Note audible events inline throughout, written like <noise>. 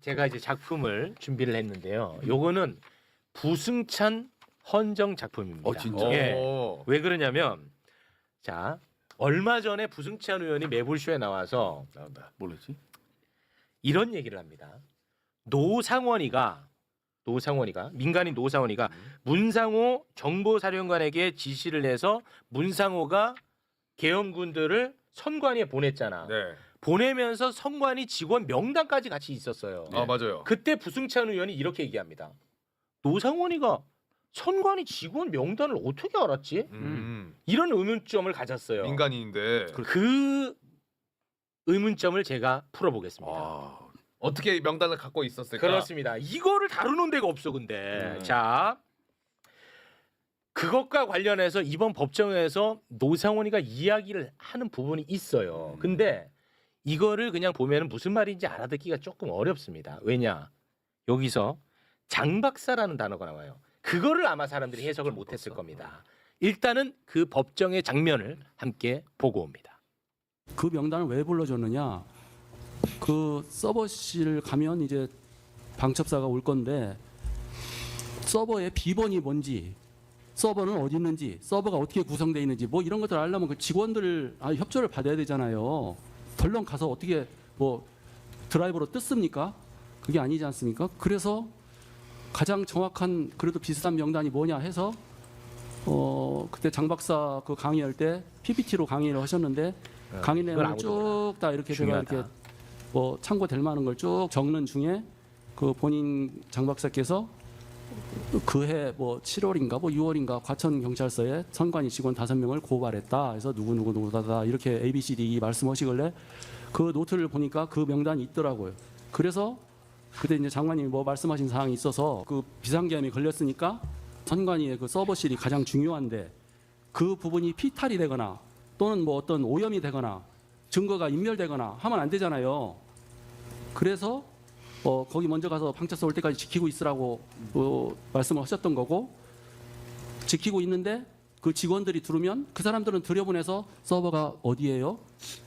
제가 이제 작품을 준비를 했는데요. 요거는 부승찬 헌정 작품입니다. 어, 진짜? 예. 오. 왜 그러냐면 자 얼마 전에 부승찬 의원이 매불쇼에 나와서 나온다. 뭘로지? 이런 얘기를 합니다. 노상원이가 노상원이가 민간인 노상원이가 문상호 정보사령관에게 지시를 해서 문상호가 계엄군들을 선관위에 보냈잖아. 네. 보내면서 선관위 직원 명단까지 같이 있었어요. 아 맞아요. 그때 부승찬 의원이 이렇게 얘기합니다. 노상원이가 선관위 직원 명단을 어떻게 알았지? 음. 이런 의문점을 가졌어요. 민간인인데 그 의문점을 제가 풀어보겠습니다. 아, 어떻게 명단을 갖고 있었을까? 그렇습니다. 이거를 다루는 데가 없어 근데. 음. 자. 그것과 관련해서 이번 법정에서 노상원이가 이야기를 하는 부분이 있어요. 근데 이거를 그냥 보면 무슨 말인지 알아듣기가 조금 어렵습니다. 왜냐? 여기서 장박사라는 단어가 나와요. 그거를 아마 사람들이 해석을 못 했을 겁니다. 일단은 그 법정의 장면을 함께 보고 옵니다. 그 명단을 왜 불러줬느냐? 그 서버실 가면 이제 방첩사가 올 건데 서버의 비번이 뭔지, 서버는 어디 있는지, 서버가 어떻게 구성되어 있는지 뭐 이런 것들 알려면 그 직원들 아, 협조를 받아야 되잖아요. 덜렁 가서 어떻게 뭐 드라이버로 뜯습니까? 그게 아니지 않습니까? 그래서 가장 정확한 그래도 비슷한 명단이 뭐냐 해서 어 그때 장 박사 그 강의할 때 PPT로 강의를 하셨는데 강의 그걸 내용을 쭉 다 이렇게 제가 중요하다. 이렇게 뭐 참고될 만한 걸 쭉 적는 중에 그 본인 장 박사께서 그해 뭐 7월인가 뭐 6월인가 과천 경찰서에 선관위 직원 다섯 명을 고발했다. 해서 누구 누구 누구다다 이렇게 A B C D 말씀하시길래 그 노트를 보니까 그 명단이 있더라고요. 그래서 그때 이제 장관님이 뭐 말씀하신 사항이 있어서 그 비상계엄이 걸렸으니까 선관위의 그 서버실이 가장 중요한데 그 부분이 피탈이 되거나 또는 뭐 어떤 오염이 되거나 증거가 인멸되거나 하면 안 되잖아요. 그래서 어, 거기 먼저 가서 방차서 올 때까지 지키고 있으라고 어, 말씀을 하셨던 거고 지키고 있는데 그 직원들이 들으면 그 사람들은 들여보내서 서버가 어디예요?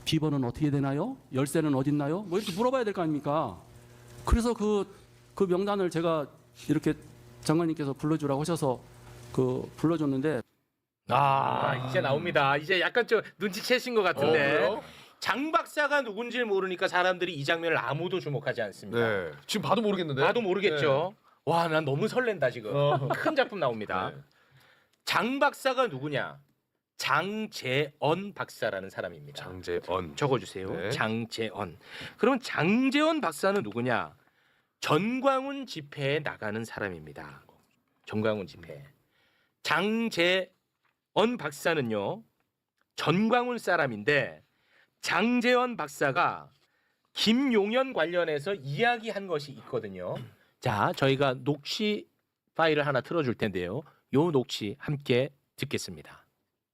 비번은 어떻게 되나요? 열쇠는 어딨나요? 뭐 이렇게 물어봐야 될 거 아닙니까? 그래서 그, 그 명단을 제가 이렇게 장관님께서 불러주라고 하셔서 그 불러줬는데 아, 이제 나옵니다. 이제 약간 좀 눈치채신 것 같은데. 어, 그래요? 장 박사가 누군지 모르니까 사람들이 이 장면을 아무도 주목하지 않습니다. 네. 지금 봐도 모르겠는데. 나도 모르겠죠. 와, 난 너무 설렌다 지금. 어. 큰 작품 나옵니다. 네. 장 박사가 누구냐? 장재언 박사라는 사람입니다. 장재언. 적어주세요. 네. 장재언. 그럼 장재언 박사는 누구냐? 전광훈 집회에 나가는 사람입니다. 전광훈 집회. 장재언 박사는요. 전광훈 사람인데 장재언 박사가 김용현 관련해서 이야기한 것이 있거든요. 자, 저희가 녹취 파일을 하나 틀어줄 텐데요. 요 녹취 함께 듣겠습니다.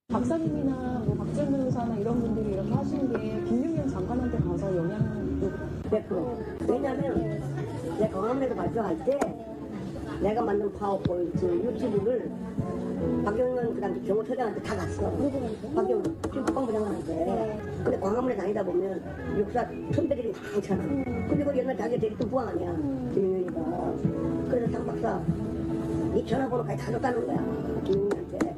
박사님이나 뭐 박재현 변호사나 이런 분들이 이렇게 하시는 게 김용현 장관한테 가서 영향도 100%. 왜냐면 내가 강원에서 발표할 때 내가 만든 파워포인트 유튜브를 박영현 그 당시 경호처장한테 다 갔어. 박영현 지금 국방부장관한테. 근데 광화문에 다니다 보면 육사 선배들이 다 있잖아. 근데 그 옛날 자기가 되게 뚱뚱한 아니야. 김용현이가. 그래서 장 박사 이 전화번호까지 다 줬다는 거야. 김용현한테.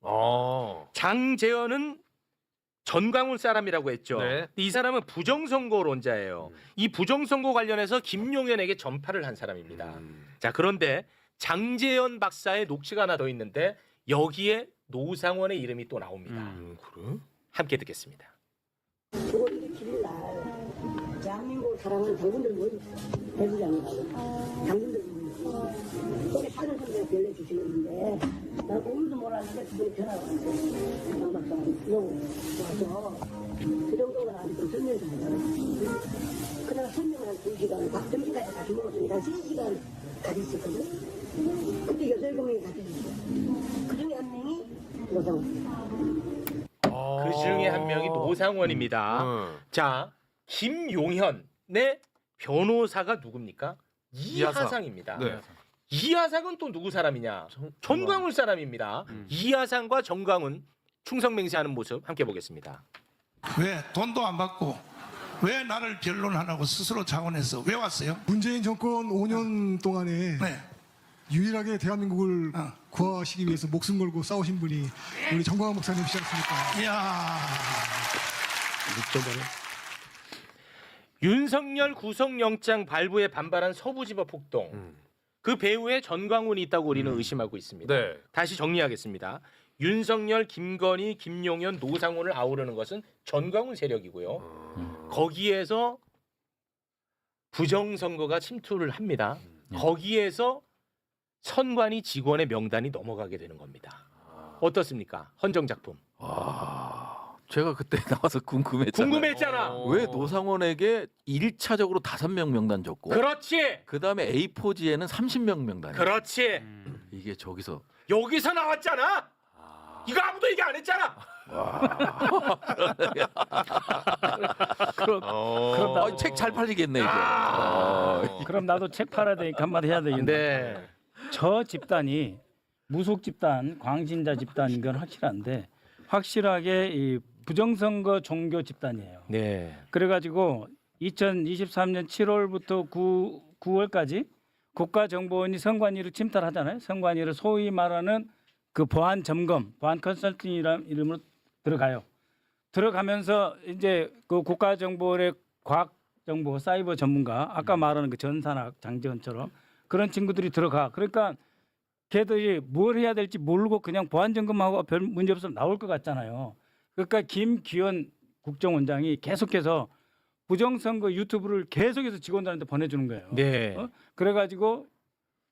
어. 장재현은 전광훈 사람이라고 했죠. 네. 근데 이 사람은 부정선거론자예요. 이 부정선거 관련해서 김용현에게 전파를 한 사람입니다. 음. 자 그런데 장재현 박사의 녹취가 하나 더 있는데 여기에 노상원의 이름이 또 나옵니다. 음, 그래? 함께 듣겠습니다. 사랑하는 장군들 모임 있어. 대구장이라고. 장군들 모임 있어. 거기 사전 선배가 연락 주시는데 나는 오늘도 몰랐는데 그분이 전화가 왔어요. 장 박사, 너 와서 그 정도가 나한테 좀좀 해달라. 그날 설명을 한 2시간, 밥 점심까지 같이 먹었으니까 3시간 같이 있었거든. 근데 여덟 명이 같이 있었어. 그 중에 한 명이 노상원. 그 중에 한 명이 노상원입니다. 어. 자 김용현 의 변호사가 누굽니까? 이하상. 이하상입니다. 네. 이하상은 또 누구 사람이냐? 전광훈 사람입니다. 음. 이하상과 정광훈 충성맹세하는 모습 함께 보겠습니다. 왜 돈도 안 받고 왜 나를 변론하라고 스스로 자원해서 왜 왔어요? 문재인 정권 5년 동안에 네. 유일하게 대한민국을 어. 구하시기 위해서 목숨 걸고 싸우신 분이 우리 정광훈 목사님이시지 않습니까? 이야. 윤석열 구속영장 발부에 반발한 서부지법 폭동. 음. 그 배후에 전광훈이 있다고 우리는 의심하고 있습니다. 네. 다시 정리하겠습니다. 윤석열, 김건희, 김용현, 노상훈을 아우르는 것은 전광훈 세력이고요. 거기에서 부정선거가 침투를 합니다. 거기에서 선관위 직원의 명단이 넘어가게 되는 겁니다. 어떻습니까? 헌정 작품. 와, 제가 그때 <laughs> 나와서 궁금했잖아요. 궁금했잖아. 어. 왜 노상원에게 1차적으로 5명 명단 줬고 그렇지. 그 다음에 A4지에는 30명 명단이 그렇지. 이게 저기서 여기서 나왔잖아. 이거 아무도 얘기 안 했잖아. <laughs> 어. 아, 책잘 팔리겠네 이제. 아. 어, 그럼 나도 책 팔아야 되니까 한마디 해야 되겠네. 네. 저 집단이 무속 집단, 광신자 집단인 건 확실한데 확실하게 이 부정선거 종교 집단이에요. 네. 그래가지고 2023년 7월부터 9, 9월까지 국가정보원이 선관위를 침탈하잖아요. 선관위를 소위 말하는 그 보안 점검, 보안 컨설팅이라는 이름으로 들어가요. 들어가면서 이제 그 국가정보원의 과학 정보 사이버 전문가 아까 말하는 그 전산학 장재원처럼 그런 친구들이 들어가. 그러니까 걔들이 뭘 해야 될지 모르고 그냥 보안 점검하고 별 문제 없으면 나올 것 같잖아요. 그러니까 김기현 국정원장이 계속해서 부정선거 유튜브를 계속해서 직원들한테 보내주는 거예요. 네. 어? 그래가지고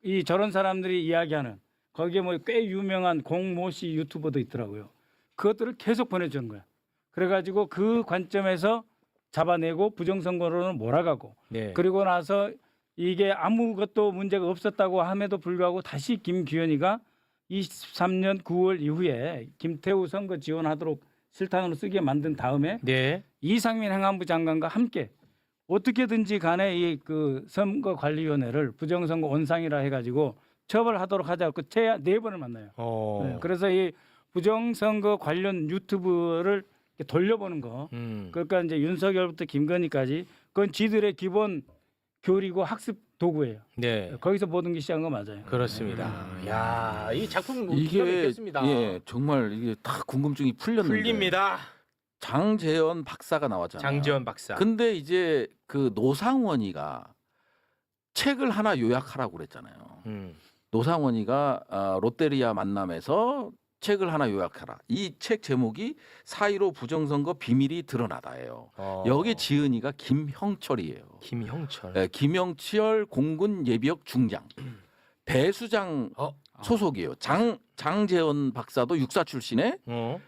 이 저런 사람들이 이야기하는 거기에 뭐 꽤 유명한 공모 씨 유튜버도 있더라고요. 그것들을 계속 보내주는 거야. 그래가지고 그 관점에서 잡아내고 부정선거로는 몰아가고 네. 그리고 나서 이게 아무것도 문제가 없었다고 함에도 불구하고 다시 김규현이가 23년 9월 이후에 김태우 선거 지원하도록 실탄으로 쓰게 만든 다음에 네. 이상민 행안부 장관과 함께 어떻게든지 간에 이 그 선거관리위원회를 부정선거 온상이라 해가지고 처벌하도록 하자고 최하 네 번을 만나요. 어. 네, 그래서 이 부정선거 관련 유튜브를 돌려보는 거. 음. 그러니까 이제 윤석열부터 김건희까지 그건 지들의 기본 교리고 학습 도구예요. 네. 거기서 모든 게 시작한 거 맞아요. 그렇습니다. 야, 이 작품 기가 이게 막혔습니다. 예 정말 이게 다 궁금증이 풀렸는데 풀립니다. 장재현 박사가 나왔잖아요. 장지원 박사. 근데 이제 그 노상원이가 책을 하나 요약하라고 그랬잖아요. 음. 노상원이가 아, 롯데리아 만남에서 책을 하나 요약하라. 이 책 제목이 사이로 부정선거 비밀이 드러나다예요. 어. 여기 지은이가 김형철이에요. 김형철. 예, 김영철 공군 예비역 중장 <clears throat> 대수장 어? 소속이에요. 장 장재원 박사도 육사 출신의 어.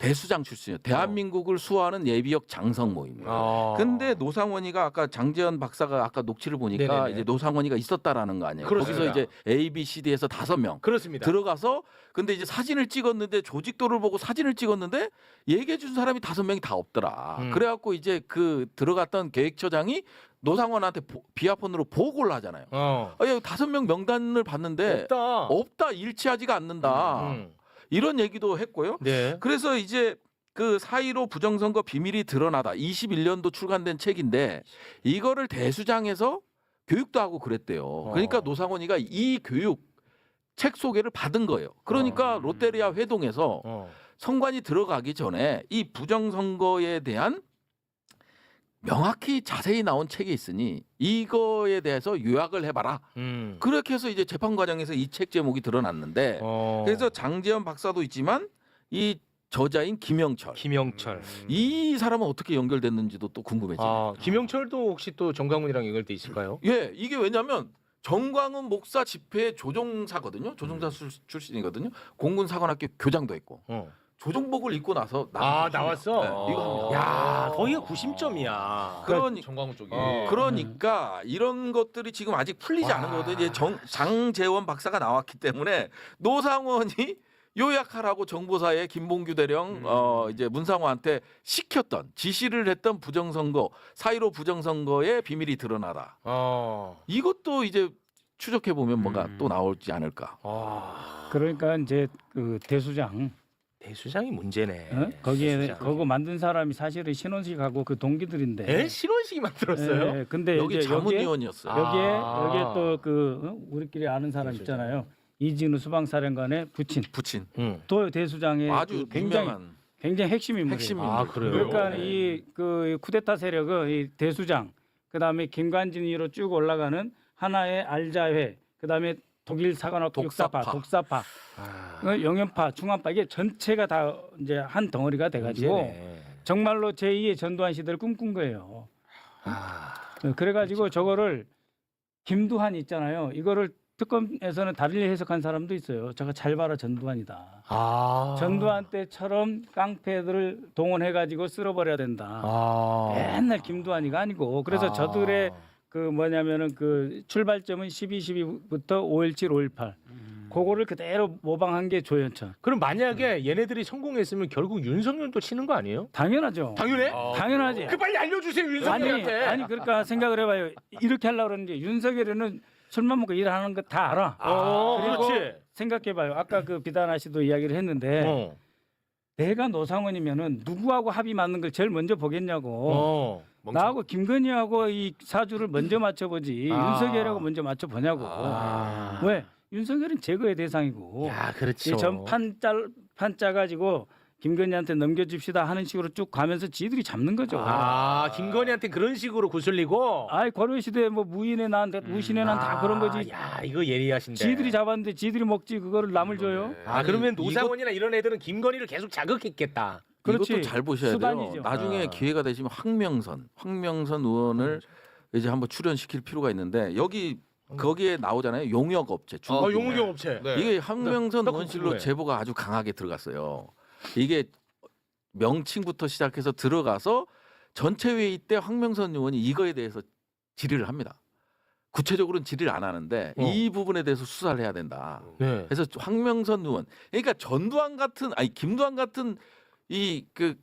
대수장 출신이에요. 대한민국을 수호하는 예비역 장성 모임이에요. 어. 근데 노상원이가 아까 장재현 박사가 아까 녹취를 보니까 네네네. 이제 노상원이가 있었다라는 거 아니에요. 그렇습니다. 거기서 이제 A, B, C, D에서 다섯 명 그렇습니다. 들어가서 근데 이제 사진을 찍었는데 조직도를 보고 사진을 찍었는데 얘기해 준 사람이 다섯 명이 다 없더라. 음. 그래갖고 이제 그 들어갔던 계획처장이 노상원한테 보- 비아폰으로 보고를 하잖아요. 어. 아, 야, 다섯 명 명단을 봤는데 없다. 없다 일치하지가 않는다. 음. 이런 얘기도 했고요. 네. 그래서 이제 그 사이로 부정선거 비밀이 드러나다. 21년도 출간된 책인데 이거를 대수장에서 교육도 하고 그랬대요. 그러니까 어. 노상원이가 이 교육 책 소개를 받은 거예요. 그러니까 어. 롯데리아 회동에서 어. 선관이 들어가기 전에 이 부정선거에 대한 명확히 자세히 나온 책이 있으니 이거에 대해서 요약을 해봐라. 음. 그렇게 해서 이제 재판 과정에서 이 책 제목이 드러났는데 어. 그래서 장재현 박사도 있지만 이 저자인 김영철 김영철. 이 사람은 어떻게 연결됐는지도 또 궁금해지네 요. 아, 김영철도 혹시 또 정광훈이랑 연결돼 있을까요? 예, 이게 왜냐면 정광훈 목사 집회 조종사거든요. 조종사 출- 출신이거든요. 공군 사관학교 교장도 했고 어. 조종복을 입고 나서 아, 나왔어? 네, 이거 합니다. 야, 거기가 구심점이야. 그러니 정광훈 쪽이. 어. 그러니까 이런 것들이 지금 아직 풀리지 와. 않은 거거든요. 이제 정, 장재원 박사가 나왔기 때문에 노상원이 요약하라고 정보사의 김봉규 대령 음. 어 이제 문상호한테 시켰던 지시를 했던 부정선거 사이로 부정선거의 비밀이 드러나다. 어. 이것도 이제 추적해 보면 뭔가 음. 또 나올지 않을까. 아. 그러니까 이제 그 대수장 대수장이 문제네. 어? 거기에 대수장. 그거 만든 사람이 사실은 신원식하고 그 동기들인데. 에? 신원식이 만들었어요? 예, 근데 여기 이제 여기에 자문위원이었어요. 여기에 아. 여기에 또 그 우리끼리 아는 사람 대수장. 있잖아요. 이진우 수방사령관의 부친 부친 응. 도 대수장의 아주 그 굉장히 유명한 굉장히 핵심 인물이에요. 핵심 아. 그래요? 그러니까 네. 이 그 쿠데타 세력은 이 대수장, 그다음에 김관진위로 쭉 올라가는 하나의 알자회, 그다음에 독일 사관학교 독사파. 독사파, 독사파, 아, 어, 영연파, 중앙파 이게 전체가 다 이제 한 덩어리가 돼가지고 문제네. 정말로 제2의 전두환 시대를 꿈꾼 거예요. 아, 어, 그래가지고 저거를 김두한 있잖아요. 이거를 특검에서는 다르게 해석한 사람도 있어요. 저거 잘 봐라 전두환이다. 아. 전두환 때처럼 깡패들을 동원해가지고 쓸어버려야 된다. 아. 맨날 김두한이가 아니고 그래서 아. 저들의 그 뭐냐면은 그 출발점은 12.12부터 5.17, 5.18 그거를 그대로 모방한 게 조현천. 그럼 만약에 얘네들이 성공했으면 결국 윤석열도 치는 거 아니에요? 당연하죠. 당연해? 아, 당연하지. 그 빨리 알려주세요 아니 윤석열한테. 아니 그러니까 생각을 해봐요. 이렇게 하려고 그러는데 윤석열이는 술만 먹고 일하는 거 다 알아. 어, 그리고 그렇지. 생각해봐요. 아까 그 비다나 씨도 이야기를 했는데 어. 내가 노상원이면은 누구하고 합의 맞는 걸 제일 먼저 보겠냐고. 어. 나하고 김건희하고 이 사주를 먼저 맞춰보지 아. 윤석열하고 먼저 맞춰보냐고. 아. 왜? 윤석열은 제거의 대상이고 야, 그렇죠. 이전판짤판 짜 가지고 김건희한테 넘겨줍시다 하는 식으로 쭉 가면서 지들이 잡는 거죠. 아, 김건희한테 그런 식으로 구슬리고. 아이 고려 시대에 뭐 무인의 난, 무신의 난다 그런 거지. 아, 야, 이거 예리하신데. 지들이 잡았는데 지들이 먹지 그거를 남을 줘요. 아, 그러면 노상원이나 이런 애들은 김건희를 계속 자극했겠다. 그렇지. 이것도 잘 보셔야 수단이죠. 돼요. 나중에 아. 기회가 되시면 황명선, 황명선 의원을 이제 한번 출연시킬 필요가 있는데 여기 거기에 나오잖아요. 용역 업체. 중국 아, 용역. 업체. 네. 이게 황명선 나 의원실로 궁금해. 제보가 아주 강하게 들어갔어요. 이게 명칭부터 시작해서 들어가서 전체 회의 때 황명선 의원이 이거에 대해서 질의를 합니다. 구체적으로는 질의를 안 하는데 어. 이 부분에 대해서 수사를 해야 된다. 네. 그래서 황명선 의원, 그러니까 전두환 같은 아니 김두한 같은 이 그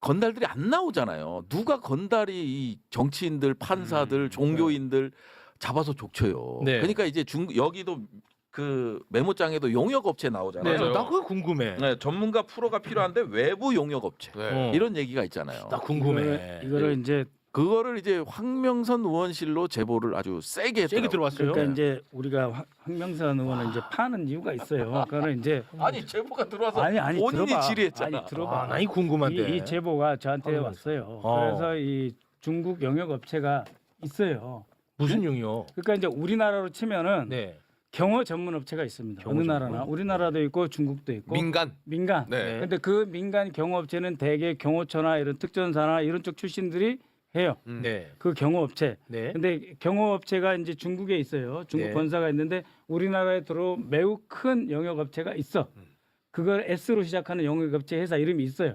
건달들이 안 나오잖아요. 누가 건달이 이 정치인들, 판사들, 음, 종교인들 잡아서 족쳐요. 네. 그러니까 이제 중 여기도 그 메모장에도 용역 업체 나오잖아요. 네. 나 그거 궁금해. 네, 전문가 프로가 필요한데 외부 용역 업체 네. 어. 이런 얘기가 있잖아요. 나 궁금해. 이거를, 이거를 이제 그거를 이제 황명선 의원실로 제보를 아주 세게 세게 했더라고요. 들어왔어요. 그러니까 이제 우리가 황- 황명선 의원은 이제 파는 이유가 있어요. 그거는 이제 <laughs> 아니 제보가 들어와서 아니 아니 본인이 들어봐. 질의했잖아. 아니 들어봐. 아, 나이 궁금한데. 이, 이 제보가 저한테 황명선. 왔어요. 어. 그래서 이 중국 영역 업체가 있어요. 무슨 용이요? 그러니까 이제 우리나라로 치면은 네. 경호 전문 업체가 있습니다. 경호 어느 전문? 나라나 우리나라도 있고 중국도 있고 민간. 민간. 네. 근데 그 민간 경호 업체는 대개 경호처나 이런 특전사나 이런 쪽 출신들이 해요. 음. 네. 그 경호 업체. 네. 근데 경호 업체가 이제 중국에 있어요. 중국 네. 본사가 있는데 우리나라에 들어 매우 큰 영역 업체가 있어. 음. 그걸 S로 시작하는 영역 업체 회사 이름이 있어요.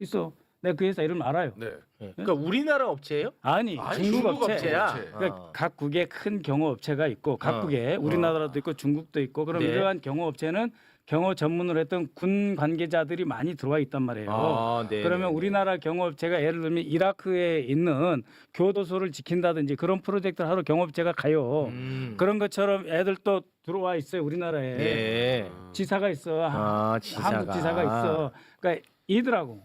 있어. 내가 그 회사 이름 알아요. 네. 네. 그러니까 우리나라 업체예요? 아니, 아니, 중국, 중국 업체. 업체야. 업체. 그러니까 어. 각국에 큰 경호 업체가 있고 각국에 어. 우리나라도 있고 중국도 있고 그럼 네. 이러한 경호 업체는 경호 전문을 했던 군 관계자들이 많이 들어와 있단 말이에요. 아, 네. 그러면 네. 우리나라 경호업체가 예를 들면 이라크에 있는 교도소를 지킨다든지 그런 프로젝트를 하러 경호업체가 가요. 음. 그런 것처럼 애들 또 들어와 있어요 우리나라에 네. 지사가 있어 하- 아, 지사가. 한국 지사가 있어. 그러니까 이들하고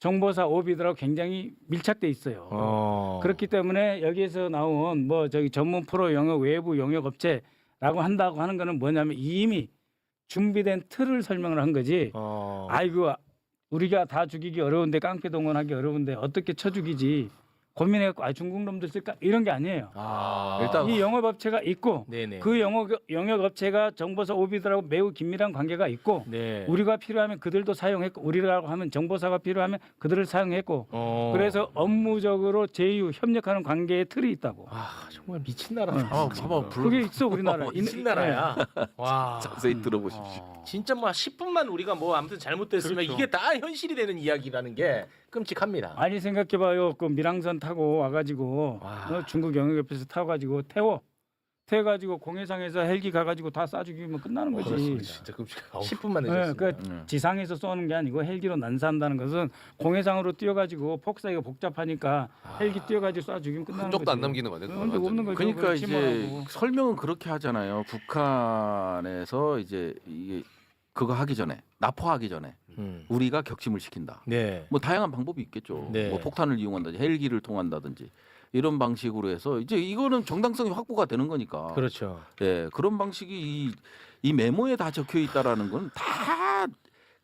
정보사 오비들하고 굉장히 밀착돼 있어요. 어. 그렇기 때문에 여기에서 나온 뭐 저기 전문 프로 영역 외부 영역 업체라고 한다고 하는 거는 뭐냐면 이미 준비된 틀을 설명을 한 거지. 어. 아이고 우리가 다 죽이기 어려운데 깡패 동원하기 어려운데 어떻게 쳐 죽이지 고민해갖고 아 중국 놈들 쓸까 이런 게 아니에요. 아. 일단 이 영업 업체가 있고 네네. 그 영업 영역 업체가 정보사 오비들하고 매우 긴밀한 관계가 있고 네. 우리가 필요하면 그들도 사용했고 우리라고 하면 정보사가 필요하면 그들을 사용했고 어. 그래서 업무적으로 제휴 협력하는 관계의 틀이 있다고. 아, 정말 미친 나라. 아, 한번 불러 그게 있어 우리나라. 네. 미친 나라야. 와. 자세히 들어보십시오. 어. 진짜 뭐 10분만 우리가 뭐 아무튼 잘못됐으면 그렇죠. 이게 다 현실이 되는 이야기라는 게 끔찍합니다. 아니 생각해봐요. 그 밀항선 타고 와가지고 와. 어, 중국 영역 옆에서 타가지고 태워. 태워가지고 공해상에서 헬기 가가지고 다 쏴죽이면 끝나는 거지. 진짜 끔찍하다. 10분만 네, 늦었습니다. 그 음. 지상에서 쏘는 게 아니고 헬기로 난사한다는 것은 공해상으로 뛰어가지고 폭사기가 복잡하니까 헬기 뛰어가지고 쏴 죽이면 끝나는 흔적도 거지. 안 남기는 거네. 흔적 없는 거죠. 그러니까 그걸 이제 침몰하고. 설명은 그렇게 하잖아요. 북한에서 이제 이게 그거 하기 전에 납포하기 전에 음. 우리가 격침을 시킨다. 네. 뭐 다양한 방법이 있겠죠. 네. 뭐 폭탄을 이용한다든지 헬기를 통한다든지 이런 방식으로 해서 이제 이거는 정당성이 확보가 되는 거니까. 그렇죠. 예, 그런 방식이 이, 이 메모에 다 적혀 있다라는 건 다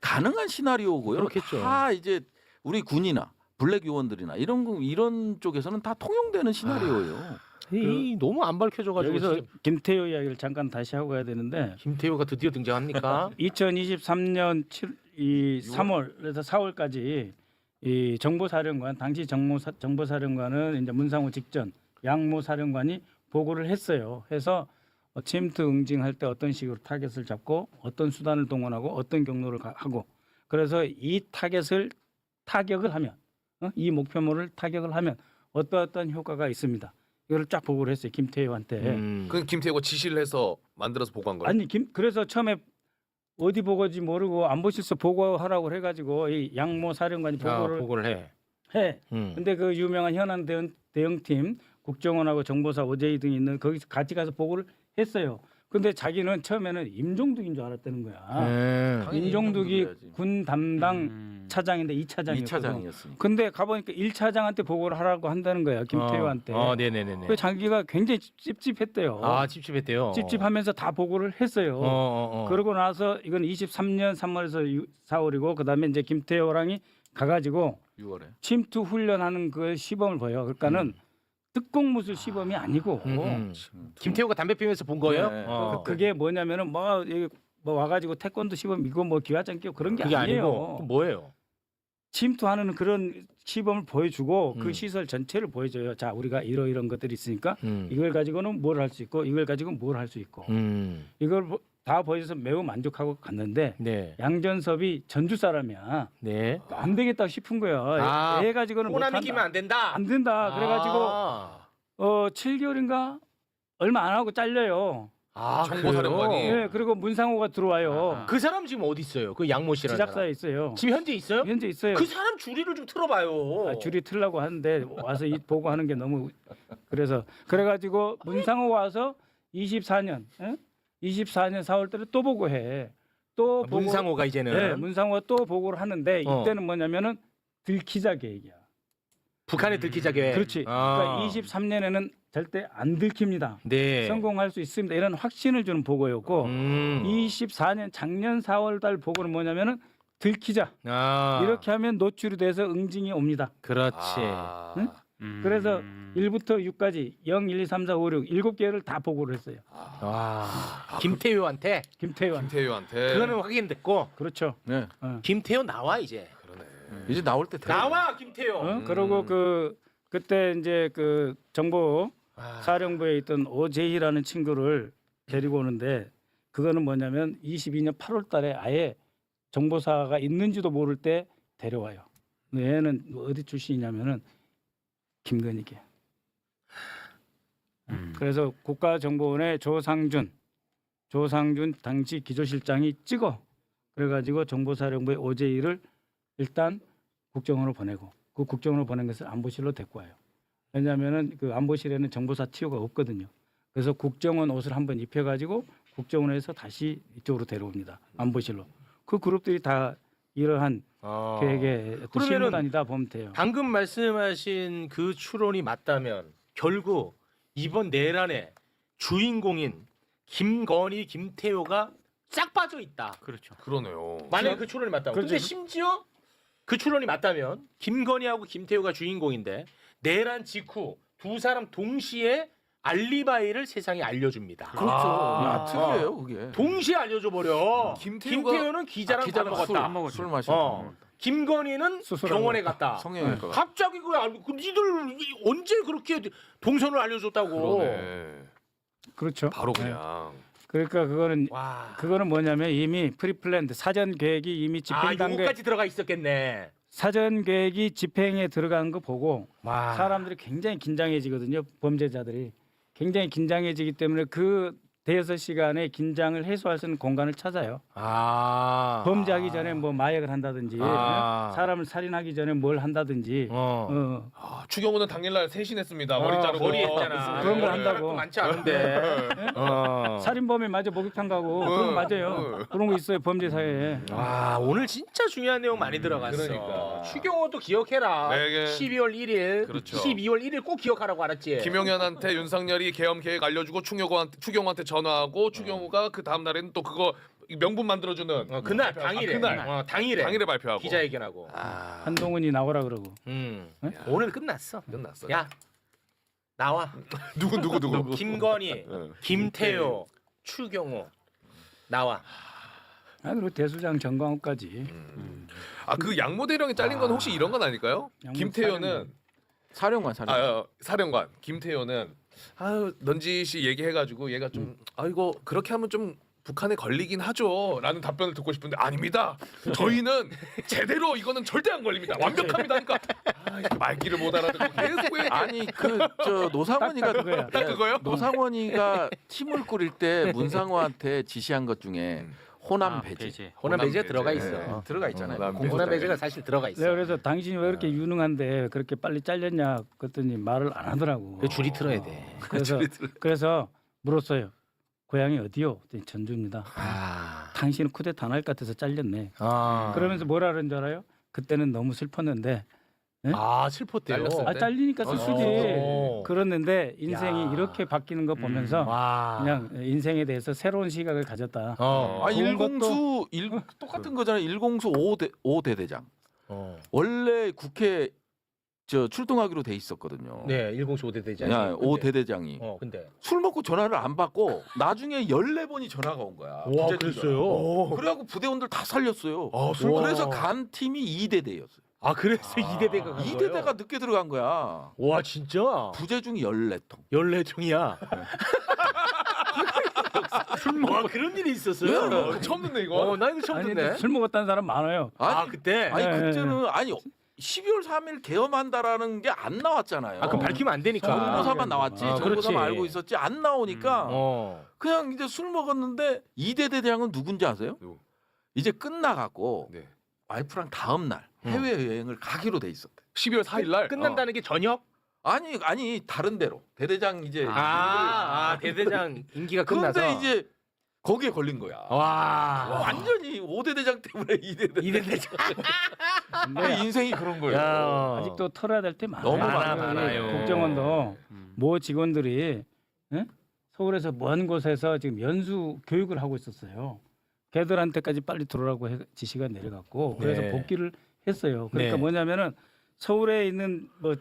가능한 시나리오고요. 그렇겠죠. 다 이제 우리 군이나 블랙 요원들이나 이런 거- 이런 쪽에서는 다 통용되는 시나리오예요. 이 너무 안 밝혀져가지고 여기서 진짜 김태효 이야기를 잠깐 다시 하고 가야 되는데 김태효가 드디어 등장합니까? <laughs> 2023년 7, 이 3월에서 4월까지 이 정보사령관 당시 정보사, 정보사령관은 이제 문상호 직전 양모 사령관이 보고를 했어요. 해서 어, 침투 응징할 때 어떤 식으로 타겟을 잡고 어떤 수단을 동원하고 어떤 경로를 가- 하고 그래서 이 타겟을 타격을 하면 어? 이 목표물을 타격을 하면 어떠어떤 효과가 있습니다. 이걸 쫙 보고를 했어요 김태효한테. 음. 그건 김태호가 지시를 해서 만들어서 보고한 거예요. 아니 김 그래서 처음에 어디 보고지 모르고 안보실서 보고하라고 해가지고 이 양모 사령관이 아, 보고를 보고를 해. 해. 음. 근데 그 유명한 현안 대응, 대응팀 국정원하고 정보사 오제이 등이 있는 거기서 같이 가서 보고를 했어요. 근데 자기는 처음에는 임종득인 줄 알았다는 거야. 음. 당연히 임종득이 임종득이어야지. 군 담당 음. 차장인데 이차장이었 이 차장이었으니까. 근데 가보니까 일차장한테 보고를 하라고 한다는 거야. 김태효한테. 어, 어 네네네네. 그 자기가 굉장히 찝찝했대요. 아 찝찝했대요. 찝찝하면서 다 보고를 했어요. 어, 어, 어. 그러고 나서 이건 23년 3월에서 4월이고 그다음에 이제 김태호랑이 가가지고 6월에. 침투 훈련하는 그 시범을 보여. 그러니까는 특공무술 시범이 아니고 음, 음. 김태효가 담배 피면서 본 거예요? 네. 어. 그, 그게 뭐냐면은 뭐, 여기 뭐 와가지고 태권도 시범 이거 뭐 기와장 끼고 그런 게 그게 아니에요. 아니고 그럼 뭐예요? 침투하는 그런 시범을 보여주고 음. 그 시설 전체를 보여줘요. 자 우리가 이러 이런 것들이 있으니까 음. 이걸 가지고는 뭘 할 수 있고 이걸 가지고 뭘할 수 있고 음. 이걸 보- 다 보여줘서 매우 만족하고 갔는데 네. 양전섭이 전주 사람이야. 네. 안 되겠다 싶은 거야. 아, 애 가지고는 호남이 못한다. 끼면 안 된다. 안 된다. 그래가지고 아, 어 7개월인가 얼마 안 하고 잘려요. 아 정보사령관이. 그래요? 예, 그리고 문상호가 들어와요. 그 사람 지금 어디 있어요? 그 양모 씨라는 지작사에 사람. 있어요. 지금 현재 있어요? 현재 있어요. 그 사람 줄이를 좀 틀어봐요. 아, 줄이 틀라고 하는데 와서 이 보고 하는 게 너무 그래서 그래가지고 문상호 와서 24년, 예? 24년 4월 달에 또 보고해. 또 보고, 아, 문상호가 이제는 네, 문상호가 또 보고를 하는데 어. 이때는 뭐냐면은 들키자 계획이야. 북한의 들키자 계획. 그렇지. 아. 그러니까 23년에는 절대 안 들킵니다. 네. 성공할 수 있습니다. 이런 확신을 주는 보고였고 음. 24년 작년 4월 달 보고는 뭐냐면은 들키자 아. 이렇게 하면 노출이 돼서 응징이 옵니다. 그렇지. 아. 응? 그래서 1부터 6까지 0, 1, 2, 3, 4, 5, 6 일곱 개를 다 보고를 했어요. 와. 김태효한테 김태환. 김태효한테. 그거는 확인됐고 그렇죠. 네. 김태효 나와 이제. 그러네. 이제 나올 때 돼요. 나와 김태효. 어? 그리고 그 그때 이제 그 정보 아. 사령부에 있던 오제희라는 친구를 데리고 오는데 그거는 뭐냐면 22년 8월 달에 아예 정보사가 있는지도 모를 때 데려와요. 근데 얘는 어디 출신이냐면은 김건희계. 그래서 국가정보원의 조상준, 조상준 당시 기조실장이 찍어 그래가지고 정보사령부의 오제희를 일단 국정원으로 보내고 그 국정원으로 보낸 것을 안보실로 데리고 와요. 왜냐하면은 그 안보실에는 정보사 티오가 없거든요. 그래서 국정원 옷을 한번 입혀가지고 국정원에서 다시 이쪽으로 데려옵니다. 안보실로. 그 그룹들이 다 이러한 어. 계획의 어떤 그러면은 실무단이다 보면 돼요. 방금 말씀하신 그 추론이 맞다면 결국 이번 내란의 주인공인 김건희, 김태효가 싹 빠져 있다. 그렇죠. 그러네요. 만약에 그 추론이 맞다면. 그렇죠. 근데 심지어 그 추론이 맞다면 김건희하고 김태효가 주인공인데 내란 직후 두 사람 동시에 알리바이를 세상에 알려줍니다. 그렇죠. 아. 아, 특이해요, 그게. 동시에 알려줘 버려. 김태효는 기자랑 밥 기자랑 술, 먹었다. 술 마시고. 어. 김건희는 수술하고 병원에 갔다. 성형외과. 갑자기 그 알고 그 니들 이- 언제 그렇게 동선을 알려줬다고? 그러네. 그렇죠. 바로 네. 그냥. 그러니까 그거는 와. 그거는 뭐냐면 이미 프리플랜드 사전 계획이 이미 집행 아, 단계 요거까지 들어가 있었겠네. 사전 계획이 집행에 들어간 거 보고 와. 사람들이 굉장히 긴장해지거든요. 범죄자들이 굉장히 긴장해지기 때문에 그 대여섯 시간의 긴장을 해소할 수 있는 공간을 찾아요. 아. 범죄하기 전에 뭐 마약을 한다든지 아. 사람을 살인하기 전에 뭘 한다든지 어. 어, 아, 추경호는 당일날 세신했습니다. 머리 어, 자르고 머리 했잖아. 그런 걸 네. 한다고. 많지 않은데. 어. 살인범에 맞아 목욕탕 가고 그런 거 맞아요. 그런 거 있어요 범죄 사회에. 와 오늘 진짜 중요한 내용 많이 들어갔어. 그러니까. 추경호도 기억해라. 네, 네. 12월 1일. 그렇죠. 12월 1일 꼭 기억하라고 알았지. 김용현한테 윤석열이 계엄 계획 알려주고 추경호한테 추경호한테 전 화하고 추경호가 그 다음 날에는 또 그거 명분 만들어주는 어, 그날 발표- 당일에. 아, 그날 어, 당일에. 당일에 발표하고 기자회견하고. 한동훈이 나오라 그러고. 음. 네? 오늘 끝났어. 끝났어. 야 나와. <laughs> 누구 누구 누구 <laughs> 김건희, <laughs> 응. 김태효, 추경호 나와. 아, 그리고 대수장 정광욱까지. 아그 양모 대령이 잘린 건 혹시 이런 건 아닐까요? 양모 김태효는 사령관 사령관. 아 어, 사령관 김태효는 아유 넌지시 얘기해가지고 얘가 좀 아 이거 그렇게 하면 좀 북한에 걸리긴 하죠라는 답변을 듣고 싶은데 아닙니다. 저희는 제대로 이거는 절대 안 걸립니다. 완벽합니다니까. 아, 이게 말귀를 못 알아듣고 <laughs> 계속 왜 아니 그 저 노상원이가 딱 그거요? 노상원이가 팀을 꾸릴 때 문상호한테 지시한 것 중에 호남 배제. 호남 배제 배제. 들어가 네. 있어. 들어가 있잖아요. 호남 공소장에. 호남 배제가 사실 들어가 있어. 내가 그래서 당신이 왜 이렇게 유능한데 그렇게 빨리 잘렸냐 그랬더니 말을 안 하더라고. 그 줄이 틀어야 돼. <laughs> 그래서 그래서 물었어요. 고향이 어디요? 전주입니다. 아. 당신은 쿠데타 안할 것 같아서 잘렸네. 아. 그러면서 뭐라 그런 줄 알아요? 그때는 너무 슬펐는데 아 슬펐대요. 잘렸을 아 때? 잘리니까 슬프지. 어. 그랬는데 인생이 야. 이렇게 바뀌는 거 보면서 와. 그냥 인생에 대해서 새로운 시각을 가졌다. 어. 아 좋은 일공수 일 똑같은 거잖아요. 일공수 5대 5대 대장. 어. 원래 국회 저 출동하기로 돼 있었거든요. 네, 105대 대장. 야, 5대 대장이 어, 근데. 술 먹고 전화를 안 받고 나중에 14번이 전화가 온 거야. 와, 부재중 그랬어요? 전화. 그래갖고 부대원들 다 살렸어요. 아, 술. 그래서 간 팀이 2대 대였어요. 아, 그래서 2대 대가 간 2대 거예요? 대가 늦게 들어간 거야. 와, 진짜? 부재 중 14통. 14종이야. 술 먹어. 그런 일이 있었어요? 어, 처음 듣네 이거. 어, 나 이거 처음 아니 듣네. 근데 술 먹었다는 사람 많아요. 아, 아니, 그때? 아니 네, 그때는 아니 12월 3일 개엄한다라는 게 안 나왔잖아요. 아, 그럼 밝히면 안 되니까. 정보사만 나왔지. 아, 정보사만 그렇지. 알고 있었지. 안 나오니까 어. 그냥 이제 술 먹었는데 2대 대장은 누군지 아세요? 누구? 이제 끝나갖고 네. 와이프랑 다음 날 해외 여행을 가기로 돼 있었대. 12월 4일 날 끝난다는 게 저녁? 아니 아니 다른 데로 대대장 이제 아, 아, 대대장 <laughs> 임기가 끝나서. 근데 이제 거기에 걸린 거야. 와. 완전히 5대 대장 때문에 2대 대장. 2대 대장. 내 인생이 그런 거예요. 야. 아직도 털어야 될 때 많아요. 너무 많아, 그 많아요. 국정원도 음. 모 직원들이 예? 서울에서 먼 곳에서 지금 연수 교육을 하고 있었어요. 걔들한테까지 빨리 들어오라고 해- 지시가 내려갔고 그래서 네. 복귀를 했어요. 그러니까 네. 뭐냐면은 서울에 있는 뭐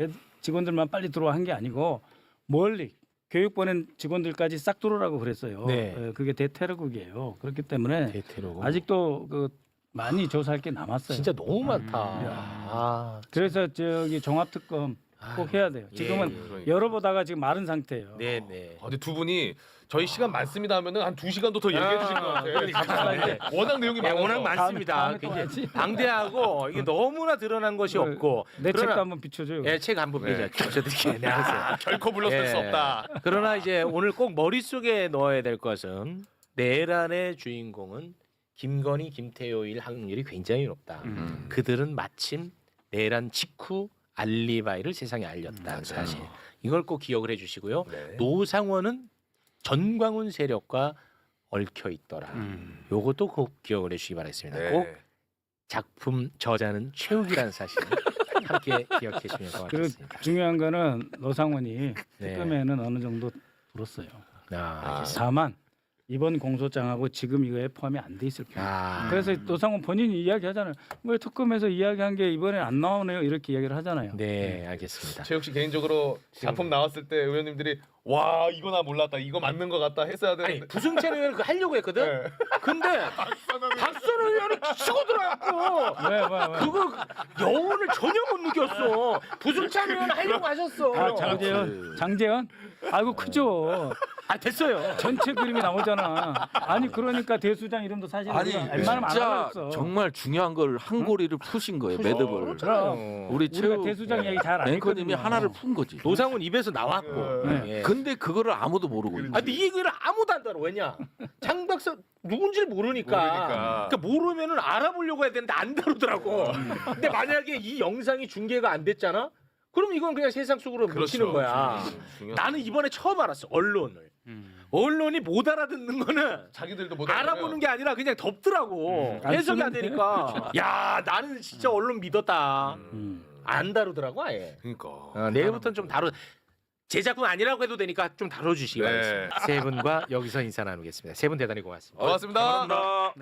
애- 직원들만 빨리 들어와 한 게 아니고 멀리 교육 보낸 직원들까지 싹 들어오라고 그랬어요. 네. 예, 그게 대테러국이에요. 그렇기 때문에 대테로. 아직도 그 많이 조사할 게 남았어요. 진짜 너무 많다. 음. 아. 그래서 저기 종합특검 꼭 해야 돼요. 지금은 예. 열어보다가 지금 마른 상태예요. 네, 네. 아, 근데 두 분이 저희 시간 많습니다 하면은 한 두 시간도 더 얘기해 주실 것 같아요. 그러니까. 네. 워낙 내용이 네, 많아서. 워낙 많습니다. 다음에 또 굉장히 하지. 방대하고 이게 너무나 드러난 것이 그, 없고. 내 그러나- 책도 한번 비춰줘요. 예, 책 한번 네. 비춰드릴게요. 네, 알았어요. 결코 물러설 예. 수 없다. 그러나 이제 오늘 꼭 머릿속에 넣어야 될 것은 내란의 주인공은 김건희, 김태효일 확률이 굉장히 높다. 음. 그들은 마침 내란 직후 알리바이를 세상에 알렸다. 그 사실. 이걸 꼭 기억을 해주시고요. 네. 노상원은 전광훈 세력과 얽혀 있더라. 요것도 꼭 기억을 해주시기 바라겠습니다. 네. 꼭 작품 저자는 최욱이라는 사실 <laughs> 함께 기억해 주시면 그리고 고맙겠습니다. 중요한 거는 노상원이 네. 특검에는 어느 정도 들었어요. 아, 다만 이번 공소장하고 지금 이거에 포함이 안 돼 있을 거예요. 아, 그래서 노상원 본인이 이야기하잖아요. 왜 특검에서 이야기한 게 이번에 안 나오네요. 이렇게 이야기를 하잖아요. 네, 알겠습니다. 최욱 씨 개인적으로 작품 나왔을 때 의원님들이 와 이거 나 몰랐다 이거 맞는 것 같다 했어야 아니 되는데 부승찬 의원 그 하려고 했거든. <laughs> 네. 근데 박선 의원이 치고 들어왔고 왜, 왜, 왜? 그거 여운을 전혀 못 느꼈어. 부승찬 의원 하려고 하셨어. 아, 장재현, 장재현, 아이고 크죠. 아 됐어요. 전체 그림이 나오잖아. 아니 그러니까 대수장 이름도 사실 아니 웬만하면 안 진짜 알았어. 정말 중요한 걸 한 고리를 푸신 거예요 매듭을. 그럼 우리 우리가 최우 대수장 이야기 잘안 앵커님이 했거든요. 하나를 푼 거지. 노상훈 입에서 나왔고. 네. 예. 근데 그거를 아무도 모르고 있는 아, 근데 이 얘기를 아무도 안 알아. 왜냐? 장 박사 누군지를 모르니까. 모르니까. 그러니까 모르면은 알아보려고 해야 되는데 안 다루더라고. 근데 만약에 이 영상이 중계가 안 됐잖아? 그럼 이건 그냥 세상 속으로 묻히는 거야. 그렇죠. 나는 이번에 처음 알았어. 언론을. 언론이 못 알아듣는 거는 자기들도 못 알아보는 게 아니라 그냥 덮더라고. 안 해석이 안 쓰는데? 되니까. 야, 나는 진짜 언론 믿었다. 음. 안 다루더라고 아예. 그러니까. 어, 내일부터는 좀 다루. 제 작품 아니라고 해도 되니까 좀 다뤄주시기 네. 바랍니다. 세 분과 여기서 인사 나누겠습니다. 세 분 대단히 고맙습니다. 고맙습니다.